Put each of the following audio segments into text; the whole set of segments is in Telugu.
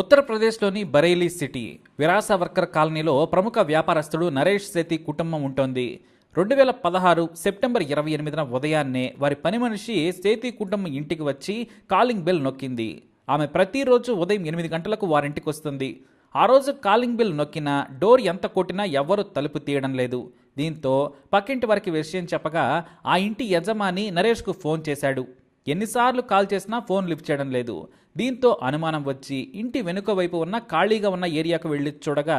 ఉత్తరప్రదేశ్లోని బరేలీ సిటీ విరాస వర్కర్ కాలనీలో ప్రముఖ వ్యాపారస్తుడు నరేష్ సేతి కుటుంబం ఉంటుంది. రెండు వేల పదహారు సెప్టెంబర్ ఇరవై ఎనిమిదిన ఉదయాన్నే వారి పని మనిషి సేతి కుటుంబం ఇంటికి వచ్చి కాలింగ్ బెల్ నొక్కింది. ఆమె ప్రతిరోజు ఉదయం ఎనిమిది గంటలకు వారింటికి వస్తుంది. ఆ రోజు కాలింగ్ బెల్ నొక్కినా డోర్ ఎంత కొట్టినా ఎవ్వరూ తలుపు తీయడం లేదు. దీంతో పక్కింటి వారికి విషయం చెప్పగా ఆ ఇంటి యజమాని నరేష్కు ఫోన్ చేశాడు. ఎన్నిసార్లు కాల్ చేసినా ఫోన్ లిఫ్ట్ చేయడం లేదు. దీంతో అనుమానం వచ్చి ఇంటి వెనుక వైపు ఉన్న ఖాళీగా ఉన్న ఏరియాకు వెళ్ళి చూడగా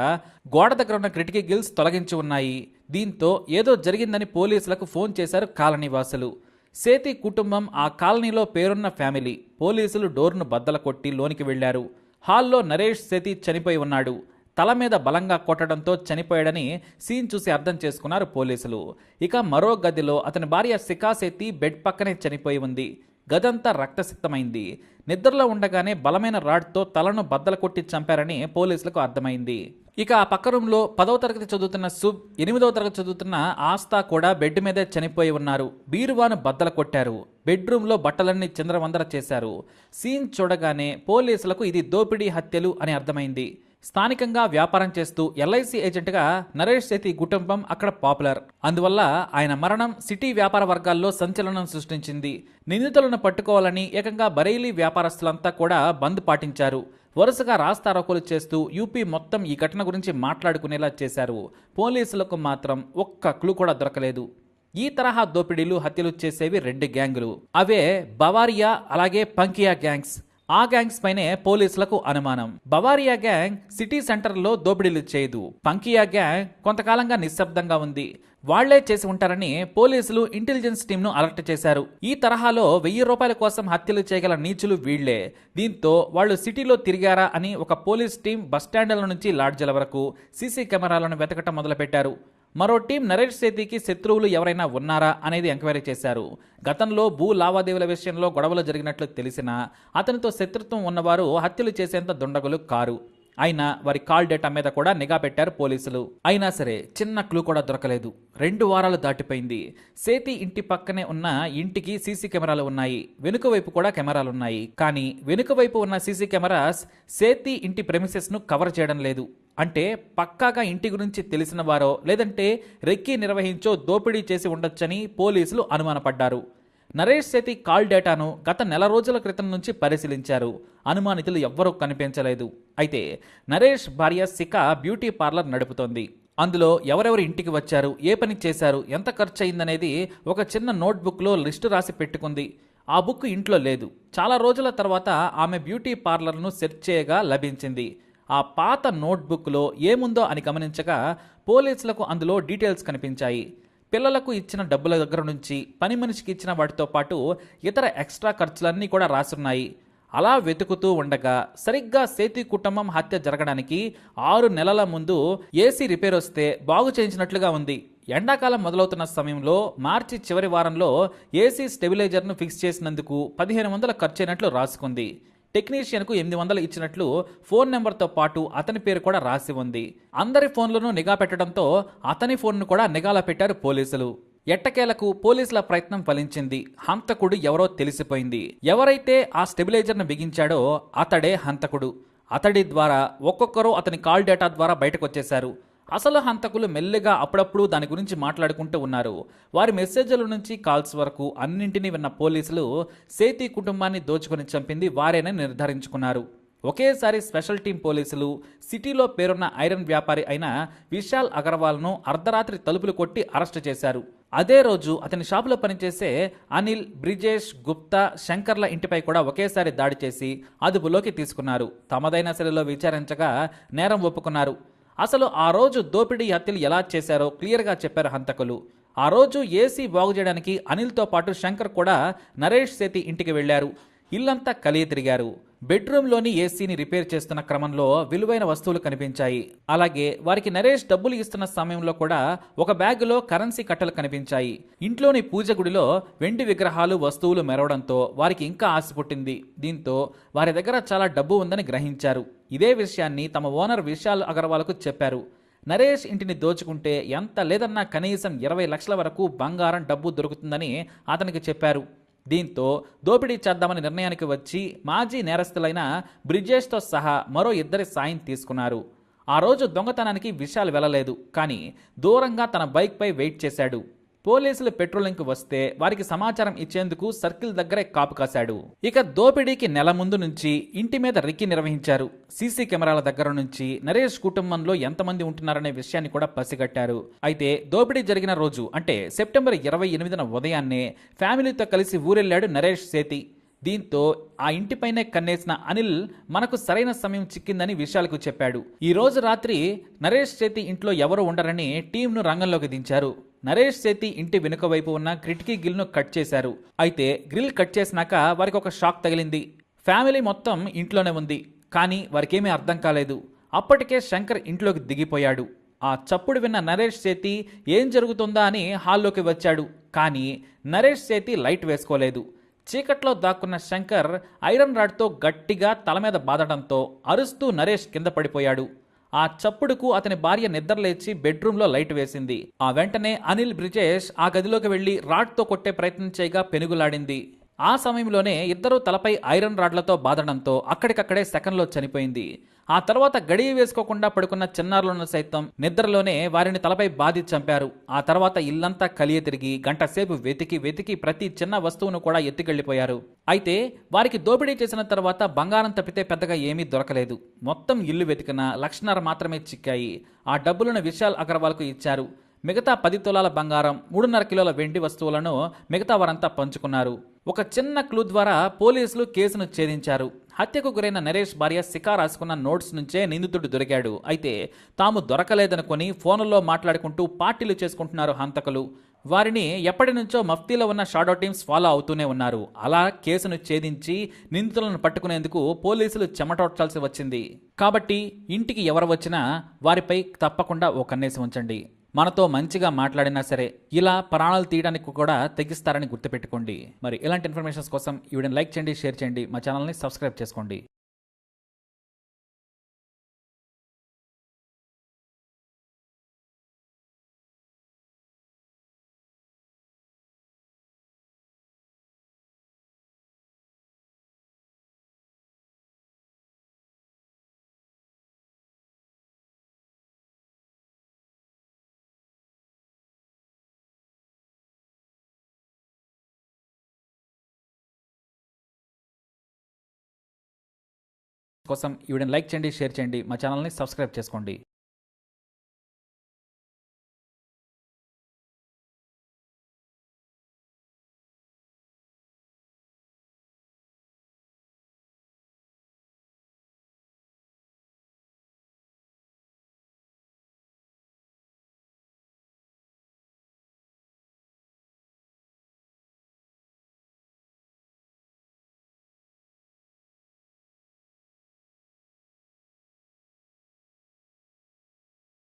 గోడ దగ్గర ఉన్న క్రిటికీ గిల్స్ తొలగించి ఉన్నాయి. దీంతో ఏదో జరిగిందని పోలీసులకు ఫోన్ చేశారు కాలనీవాసులు. సేతి కుటుంబం ఆ కాలనీలో పేరున్న ఫ్యామిలీ. పోలీసులు డోర్ను బద్దల కొట్టి లోనికి వెళ్ళారు హాల్లో నరేష్ సేతి చనిపోయి ఉన్నాడు. తల మీద బలంగా కొట్టడంతో చనిపోయాడని సీన్ చూసి అర్థం చేసుకున్నారు పోలీసులు. ఇక మరో గదిలో అతని భార్య సికాసేతి బెడ్ పక్కనే చనిపోయి ఉంది. గదంతా రక్తసిక్తమైంది. నిద్రలో ఉండగానే బలమైన రాడ్తో తలను బద్దలు కొట్టి చంపారని పోలీసులకు అర్థమైంది. ఇక ఆ పక్క రూమ్లో పదవ తరగతి చదువుతున్న సుబ్ ఎనిమిదవ తరగతి చదువుతున్న ఆస్తా కూడా బెడ్ మీదే చనిపోయి ఉన్నారు. బీరువాను బద్దల కొట్టారు. బెడ్రూమ్లో బట్టలన్నీ చిందరవందర చేశారు. సీన్ చూడగానే పోలీసులకు ఇది దోపిడీ హత్యలు అని అర్థమైంది. స్థానికంగా వ్యాపారం చేస్తూ ఎల్ఐసి ఏజెంట్గా నరేష్ సేతి కుటుంబం అక్కడ పాపులర్. అందువల్ల ఆయన మరణం సిటీ వ్యాపార వర్గాల్లో సంచలనం సృష్టించింది. నిందితులను పట్టుకోవాలని ఏకంగా బరైలీ వ్యాపారస్తులంతా కూడా బంద్ పాటించారు. వరుసగా రాస్తారోకోలు చేస్తూ యూపీ మొత్తం ఈ ఘటన గురించి మాట్లాడుకునేలా చేశారు. పోలీసులకు మాత్రం ఒక్క క్లూ కూడా దొరకలేదు. ఈ తరహా దోపిడీలు హత్యలు చేసేవి రెండు గ్యాంగులు. అవే బవారియా అలాగే పంకియా గ్యాంగ్స్. ఆ గ్యాంగ్స్ పైనే పోలీసులకు అనుమానం. బవారియా గ్యాంగ్ సిటీ సెంటర్లో దోపిడీలు చేయదు. పంకియా గ్యాంగ్ కొంతకాలంగా నిశ్శబ్దంగా ఉంది. వాళ్ళే చేసి ఉంటారని పోలీసులు ఇంటెలిజెన్స్ టీంను అలర్ట్ చేశారు. ఈ తరహాలో వెయ్యి రూపాయల కోసం హత్యలు చేయగల నీచులు వీళ్ళే. దీంతో వాళ్ళు సిటీలో తిరిగారా అని ఒక పోలీస్ టీం బస్టాండ్ల నుంచి లాడ్జ్ల వరకు సీసీ కెమెరాలను వెతకటం మొదలుపెట్టారు. మరో టీం నరేష్ సేతికి శత్రువులు ఎవరైనా ఉన్నారా అనేది ఎంక్వైరీ చేశారు. గతంలో భూ లావాదేవీల విషయంలో గొడవలు జరిగినట్లు తెలిసినా అతనితో శత్రుత్వం ఉన్నవారు హత్యలు చేసేంత దుండగులు కారు. అయినా వారి కాల్ డేటా మీద కూడా నిఘా పెట్టారు పోలీసులు. అయినా సరే చిన్న క్లూ కూడా దొరకలేదు. రెండు వారాలు దాటిపోయింది. సేతి ఇంటి పక్కనే ఉన్న ఇంటికి సీసీ కెమెరాలు ఉన్నాయి. వెనుక వైపు కూడా కెమెరాలు ఉన్నాయి. కానీ వెనుక వైపు ఉన్న సీసీ కెమెరాస్ సేతి ఇంటి ప్రెమిసెస్ను కవర్ చేయడం లేదు. అంటే పక్కాగా ఇంటి గురించి తెలిసిన వారో లేదంటే రెక్కీ నిర్వహించో దోపిడీ చేసి ఉండొచ్చని పోలీసులు అనుమానపడ్డారు. నరేష్ సేతి కాల్ డేటాను గత నెల రోజుల క్రితం నుంచి పరిశీలించారు. అనుమానితులు ఎవ్వరూ కనిపించలేదు. అయితే నరేష్ భార్య సిక బ్యూటీ పార్లర్ నడుపుతోంది. అందులో ఎవరెవరు ఇంటికి వచ్చారు ఏ పని చేశారు ఎంత ఖర్చు అయిందనేది ఒక చిన్న నోట్బుక్లో లిస్టు రాసి పెట్టుకుంది. ఆ బుక్ ఇంట్లో లేదు. చాలా రోజుల తర్వాత ఆమె బ్యూటీ పార్లర్ను సెర్చ్ చేయగా లభించింది. ఆ పాత నోట్బుక్లో ఏముందో అని గమనించగా పోలీసులకు అందులో డీటెయిల్స్ కనిపించాయి. పిల్లలకు ఇచ్చిన డబ్బుల దగ్గర నుంచి పని మనిషికి ఇచ్చిన వాటితో పాటు ఇతర ఎక్స్ట్రా ఖర్చులన్నీ కూడా రాసున్నాయి. అలా వెతుకుతూ ఉండగా సరిగ్గా సేతి కుటుంబం హత్య జరగడానికి ఆరు నెలల ముందు ఏసీ రిపేర్ వస్తే బాగు చేయించినట్లుగా ఉంది. ఎండాకాలం మొదలవుతున్న సమయంలో మార్చి చివరి వారంలో ఏసీ స్టెబిలైజర్ను ఫిక్స్ చేసినందుకు పదిహేను వందల ఖర్చయినట్లు రాసుకుంది. టెక్నీషియన్కు ఎనిమిది వందలు ఇచ్చినట్లు ఫోన్ నెంబర్తో పాటు అతని పేరు కూడా రాసి ఉంది. అందరి ఫోన్లను నిఘా పెట్టడంతో అతని ఫోన్ను కూడా నిఘాలో పెట్టారు పోలీసులు. ఎట్టకేలకు పోలీసుల ప్రయత్నం ఫలించింది. హంతకుడు ఎవరో తెలిసిపోయింది. ఎవరైతే ఆ స్టెబిలైజర్ను బిగించాడో అతడే హంతకుడు. అతడి ద్వారా ఒక్కొక్కరు అతని కాల్ డేటా ద్వారా బయటకు వచ్చేశారు అసలు హంతకులు మెల్లిగా అప్పుడప్పుడు దాని గురించి మాట్లాడుకుంటూ ఉన్నారు. వారి మెసేజ్ల నుంచి కాల్స్ వరకు అన్నింటినీ విన్న పోలీసులు సేతి కుటుంబాన్ని దోచుకొని చంపింది వారేనని నిర్ధారించుకున్నారు. ఒకేసారి స్పెషల్ టీం పోలీసులు సిటీలో పేరున్న ఐరన్ వ్యాపారి అయిన విశాల్ అగర్వాల్ను అర్ధరాత్రి తలుపులు కొట్టి అరెస్టు చేశారు. అదే రోజు అతని షాపులో పనిచేసే అనిల్ బ్రిజేష్ గుప్తా శంకర్ల ఇంటిపై కూడా ఒకేసారి దాడి చేసి అదుపులోకి తీసుకున్నారు. తమదైన శైలిలో విచారించగా నేరం ఒప్పుకున్నారు. అసలు ఆ రోజు దోపిడీ హత్యలు ఎలా చేశారో క్లియర్గా చెప్పారు హంతకులు. ఆ రోజు ఏసీ బాగు చేయడానికి అనిల్తో పాటు శంకర్ కూడా నరేష్ సేతి ఇంటికి వెళ్ళారు ఇల్లంతా కలియ తిరిగారు బెడ్రూమ్లోని ఏసీని రిపేర్ చేస్తున్న క్రమంలో విలువైన వస్తువులు కనిపించాయి. అలాగే వారికి నరేష్ డబ్బులు ఇస్తున్న సమయంలో కూడా ఒక బ్యాగులో కరెన్సీ కట్టలు కనిపించాయి. ఇంట్లోని పూజ గుడిలో వెండి విగ్రహాలు వస్తువులు మెరవడంతో వారికి ఇంకా ఆశ పుట్టింది. దీంతో వారి దగ్గర చాలా డబ్బు ఉందని గ్రహించారు. ఇదే విషయాన్ని తమ ఓనర్ విశాల్ అగర్వాల్కు చెప్పారు. నరేష్ ఇంటిని దోచుకుంటే ఎంత లేదన్నా కనీసం ఇరవై లక్షల వరకు బంగారం డబ్బు దొరుకుతుందని అతనికి చెప్పారు. దీంతో దోపిడీ చేద్దామని నిర్ణయానికి వచ్చి మాజీ నేరస్తులైన బ్రిజేష్తో సహా మరో ఇద్దరి సాయం తీసుకున్నారు. ఆ రోజు దొంగతనానికి విషయాలు వెళ్ళలేదు కానీ దూరంగా తన బైక్పై వెయిట్ చేశాడు. పోలీసులు పెట్రోలింగ్కు వస్తే వారికి సమాచారం ఇచ్చేందుకు సర్కిల్ దగ్గరే కాపు కాశాడు. ఇక దోపిడీకి నెల ముందు నుంచి ఇంటి మీద రిక్కి నిర్వహించారు. సీసీ కెమెరాల దగ్గర నుంచి నరేష్ కుటుంబంలో ఎంతమంది ఉంటున్నారనే విషయాన్ని కూడా పసిగట్టారు. అయితే దోపిడీ జరిగిన రోజు అంటే సెప్టెంబర్ ఇరవై ఎనిమిదిన ఉదయాన్నే ఫ్యామిలీతో కలిసి ఊరెళ్ళాడు నరేష్ సేతి. దీంతో ఆ ఇంటిపైనే కన్నేసిన అనిల్ మనకు సరైన సమయం చిక్కిందని విశాల్కు చెప్పాడు. ఈ రోజు రాత్రి నరేష్ చేతి ఇంట్లో ఎవరు ఉండరని టీంను రంగంలోకి దించారు. నరేష్ సేతి ఇంటి వెనుక వైపు ఉన్న కిటికీ గిల్ను కట్ చేశారు. అయితే గ్రిల్ కట్ చేసినాక వారికి ఒక షాక్ తగిలింది. ఫ్యామిలీ మొత్తం ఇంట్లోనే ఉంది. కానీ వారికేమీ అర్థం కాలేదు. అప్పటికే శంకర్ ఇంట్లోకి దిగిపోయాడు. ఆ చప్పుడు విన్న నరేష్ సేతి ఏం జరుగుతుందా? అని హాల్లోకి వచ్చాడు. కానీ నరేష్ సేతి లైట్ వేసుకోలేదు. చీకట్లో దాక్కున్న శంకర్ ఐరన్ రాడ్తో గట్టిగా తల మీద బాదడంతో అరుస్తూ నరేష్ కింద పడిపోయాడు. ఆ చప్పుడుకు అతని భార్య నిద్రలేచి బెడ్రూమ్లో లైట్ వేసింది. ఆ వెంటనే అనిల్ బ్రిజేష్ ఆ గదిలోకి వెళ్ళి రాడ్తో కొట్టే ప్రయత్నం చేయగా పెనుగులాడింది. ఆ సమయంలోనే ఇద్దరూ తలపై ఐరన్ రాడ్లతో బాదడంతో అక్కడికక్కడే సెకండ్లో చనిపోయింది. ఆ తర్వాత గడియ వేసుకోకుండా పడుకున్న చిన్నారులను సైతం నిద్రలోనే వారిని తలపై బాధి చంపారు. ఆ తర్వాత ఇల్లంతా కలియ తిరిగి గంట సేపు వెతికి వెతికి ప్రతి చిన్న వస్తువును కూడా ఎత్తుకెళ్ళిపోయారు అయితే వారికి దోపిడీ చేసిన తర్వాత బంగారం తప్పితే పెద్దగా ఏమీ దొరకలేదు. మొత్తం ఇల్లు వెతికిన లక్షన్నర మాత్రమే చిక్కాయి. ఆ డబ్బులను విశాల్ అగర్వాల్కు ఇచ్చారు. మిగతా పది తులాల బంగారం మూడున్నర కిలోల వెండి వస్తువులను మిగతా వారంతా పంచుకున్నారు. ఒక చిన్న క్లూ ద్వారా పోలీసులు కేసును ఛేదించారు. హత్యకు గురైన నరేష్ భార్య శిఖా రాసుకున్న నోట్స్ నుంచే నిందితుడు దొరికాడు. అయితే తాము దొరకలేదనుకొని ఫోన్లో మాట్లాడుకుంటూ పార్టీలు చేసుకుంటున్నారు హంతకులు. వారిని ఎప్పటి నుంచో మఫ్తీలో ఉన్న షాడో టీమ్స్ ఫాలో అవుతూనే ఉన్నారు. అలా కేసును ఛేదించి నిందితులను పట్టుకునేందుకు పోలీసులు చెమటొట్టాల్సి వచ్చింది. కాబట్టి ఇంటికి ఎవరు వచ్చినా వారిపై తప్పకుండా ఓ కన్నేసి ఉంచండి. మనతో మంచిగా మాట్లాడినా సరే ఇలా ప్రాణాలు తీయడానికి కూడా తెగిస్తారని గుర్తుపెట్టుకోండి. మరి ఇలాంటి ఇన్ఫర్మేషన్స్ కోసం ఈ వీడియోని లైక్ చేయండి షేర్ చేయండి. మా ఛానల్ని సబ్స్క్రైబ్ చేసుకోండి. కోసం ఈ వీడియోని లైక్ చేయండి షేర్ చేయండి. మా ఛానల్ని సబ్స్క్రైబ్ చేసుకోండి.